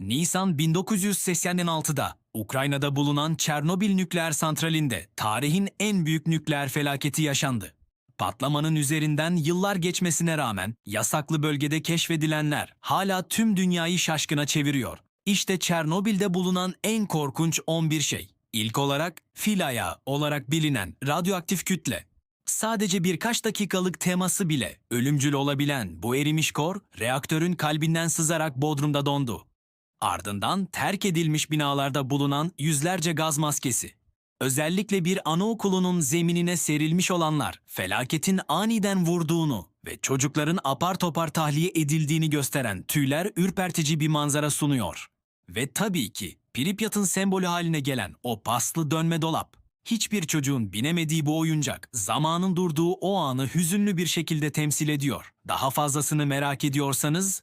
Nisan 1986'da Ukrayna'da bulunan Çernobil nükleer santralinde tarihin en büyük nükleer felaketi yaşandı. Patlamanın üzerinden yıllar geçmesine rağmen yasaklı bölgede keşfedilenler hala tüm dünyayı şaşkına çeviriyor. İşte Çernobil'de bulunan en korkunç 11 şey. İlk olarak fil ayağı olarak bilinen radyoaktif kütle. Sadece birkaç dakikalık teması bile ölümcül olabilen bu erimiş kor, reaktörün kalbinden sızarak bodrumda dondu. Ardından terk edilmiş binalarda bulunan yüzlerce gaz maskesi. Özellikle bir anaokulunun zeminine serilmiş olanlar felaketin aniden vurduğunu ve çocukların apar topar tahliye edildiğini gösteren tüyler ürpertici bir manzara sunuyor. Ve tabii ki Pripyat'ın sembolü haline gelen o paslı dönme dolap. Hiçbir çocuğun binemediği bu oyuncak zamanın durduğu o anı hüzünlü bir şekilde temsil ediyor. Daha fazlasını merak ediyorsanız